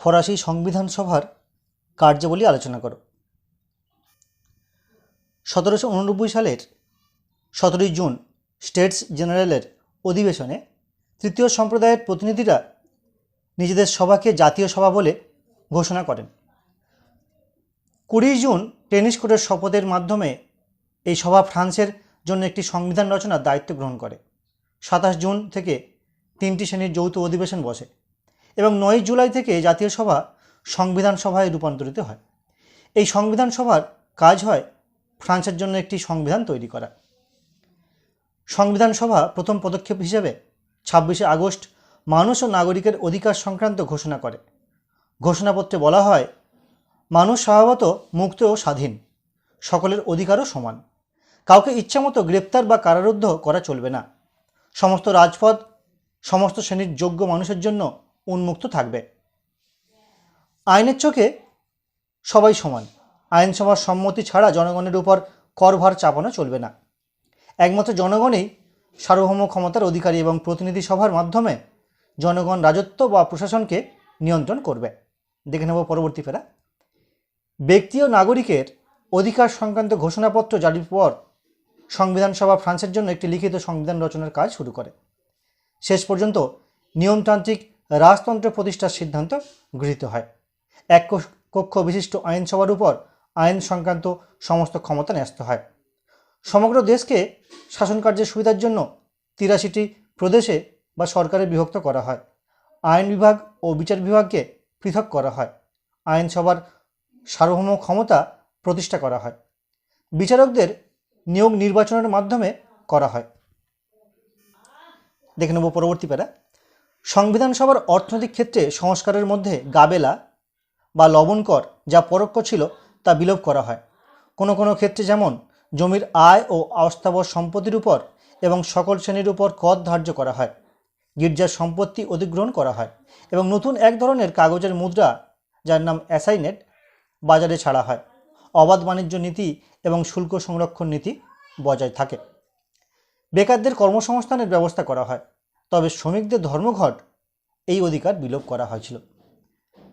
ফরাসি সংবিধান সভার কার্যাবলী আলোচনা করো। সতেরোশো উননব্বই সালের সতেরোই জুন স্টেটস জেনারেলের অধিবেশনে তৃতীয় সম্প্রদায়ের প্রতিনিধিরা নিজেদের সভাকে জাতীয় সভা বলে ঘোষণা করেন। কুড়ি জুন টেনিস কোর্টের শপথের মাধ্যমে এই সভা ফ্রান্সের জন্য একটি সংবিধান রচনার দায়িত্ব গ্রহণ করে। সাতাশ জুন থেকে তিনটি শ্রেণির যৌথ অধিবেশন বসে। এবং নয় জুলাই থেকে জাতীয় সভা সংবিধান সভায় রূপান্তরিত হয়। এই সংবিধান সভার কাজ হয় ফ্রান্সের জন্য একটি সংবিধান তৈরি করা। সংবিধান সভা প্রথম পদক্ষেপ হিসেবে ছাব্বিশে আগস্ট মানুষ ও নাগরিকের অধিকার সংক্রান্ত ঘোষণা করে। ঘোষণাপত্রে বলা হয়, মানুষ স্বভাবত মুক্ত ও স্বাধীন, সকলের অধিকারও সমান। কাউকে ইচ্ছামতো গ্রেপ্তার বা কারারুদ্ধ করা চলবে না। সমস্ত রাজপথ, সমস্ত শ্রেণির যোগ্য মানুষের জন্য উন্মুক্ত থাকবে। আইনের চোখে সবাই সমান। আইনসভার সম্মতি ছাড়া জনগণের উপর করভার চাপানো চলবে না। একমাত্র জনগণই সার্বভৌম ক্ষমতার অধিকারী এবং প্রতিনিধি সভার মাধ্যমে জনগণ রাজত্ব বা প্রশাসনকে নিয়ন্ত্রণ করবে। দেখে নেব পরবর্তী ফেরা ব্যক্তি ও নাগরিকের অধিকার সংক্রান্ত ঘোষণাপত্র জারির পর সংবিধান সভা ফ্রান্সের জন্য একটি লিখিত সংবিধান রচনার কাজ শুরু করে। শেষ পর্যন্ত নিয়মতান্ত্রিক রাজতন্ত্র প্রতিষ্ঠার সিদ্ধান্ত গৃহীত হয়। এক কক্ষ- বিশিষ্ট আইনসভার উপর আইন সংক্রান্ত সমস্ত ক্ষমতা ন্যস্ত হয়। সমগ্র দেশকে শাসন কার্যের সুবিধার জন্য তিরাশিটি প্রদেশে বা সরকারে বিভক্ত করা হয়। আইন বিভাগ ও বিচার বিভাগকে পৃথক করা হয়। আইনসভার সার্বভৌম ক্ষমতা প্রতিষ্ঠা করা হয়। বিচারকদের নিয়োগ নির্বাচনের মাধ্যমে করা হয়। দেখে নেব পরবর্তী প্যারা। সংবিধান সভার অর্থনৈতিক ক্ষেত্রে সংস্কারের মধ্যে গাবেলা বা লবণকর যা পরোক্ষ ছিল তা বিলোপ করা হয়। কোনো কোনো ক্ষেত্রে যেমন জমির আয় ও অস্থাবর সম্পত্তির উপর এবং সকল শ্রেণির উপর কর ধার্য করা হয়, গির্জার সম্পত্তি অধিগ্রহণ করা হয় এবং নতুন এক ধরনের কাগজের মুদ্রা যার নাম অ্যাসাইনেট বাজারে ছাড়া হয়। অবাধ বাণিজ্য নীতি এবং শুল্ক সংরক্ষণ নীতি বজায় থাকে। বেকারদের কর্মসংস্থানের ব্যবস্থা করা হয়। তবে শ্রমিকদের ধর্মঘট এই অধিকার বিলোপ করা হয়েছিল।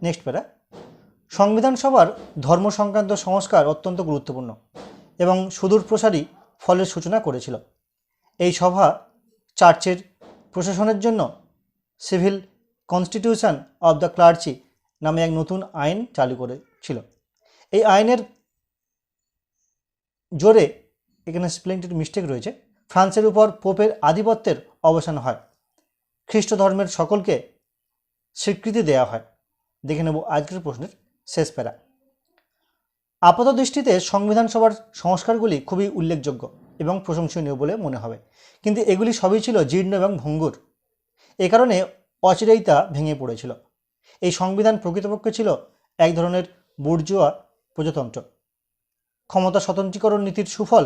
নেক্সট প্যারা সংবিধান সভার ধর্ম সংক্রান্ত সংস্কার অত্যন্ত গুরুত্বপূর্ণ এবং সুদূর প্রসারী ফলের সূচনা করেছিল। এই সভা চার্চের প্রশাসনের জন্য civil constitution of the clergy নামে এক নতুন আইন চালু করেছিল। এই আইনের জোরে এখানে স্প্লেন্টেড মিস্টেক রয়েছে। ফ্রান্সের উপর পোপের আধিপত্যের অবসান হয়। খ্রিস্ট ধর্মের সকলকে স্বীকৃতি দেওয়া হয়। দেখে নেব আজকের প্রশ্নের শেষ প্যারা। আপাত দৃষ্টিতে সংবিধান সভার সংস্কারগুলি খুবই উল্লেখযোগ্য এবং প্রশংসনীয় বলে মনে হবে। কিন্তু এগুলি সবই ছিল জীর্ণ এবং ভঙ্গুর। এ কারণে অচিরেই তা ভেঙে পড়েছিল। এই সংবিধান প্রকৃতপক্ষে ছিল এক ধরনের বুর্জুয়া প্রজাতন্ত্র। ক্ষমতা স্বতন্ত্রীকরণ নীতির সুফল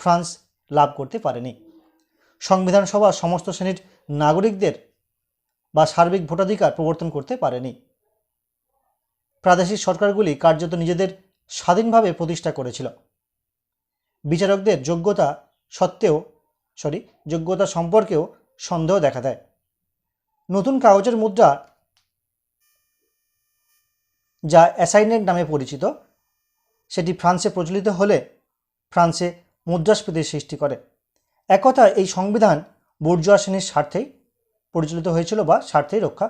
ফ্রান্স লাভ করতে পারেনি। সংবিধান সভা সমস্ত শ্রেণির নাগরিকদের বা সার্বিক ভোটাধিকার প্রবর্তন করতে পারেনি। প্রাদেশিক সরকারগুলি কার্যত নিজেদের স্বাধীনভাবে প্রতিষ্ঠা করেছিল। বিচারকদের যোগ্যতা সত্ত্বেও সরি যোগ্যতা সম্পর্কেও সন্দেহ দেখা দেয়। নতুন কাগজের মুদ্রা যা অ্যাসাইনেট নামে পরিচিত, সেটি ফ্রান্সে প্রচলিত হলে ফ্রান্সে মুদ্রাস্ফীতির সৃষ্টি করে। এক কথা এই সংবিধান বুর্জোয়া আসনের স্বার্থেই পরিচালিত হয়েছিল বা স্বার্থেই রক্ষা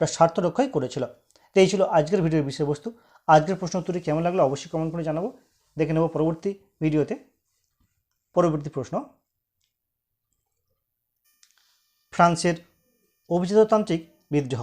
বা স্বার্থ রক্ষাই করেছিল। তো এই ছিল আজকের ভিডিওর বিষয়বস্তু আজকের প্রশ্ন উত্তরে কেমন লাগল অবশ্যই কমেন্ট করে জানাব। দেখে নেব পরবর্তী ভিডিওতে পরবর্তী প্রশ্ন। ফ্রান্সের অভিজাততান্ত্রিক বিদ্রোহ।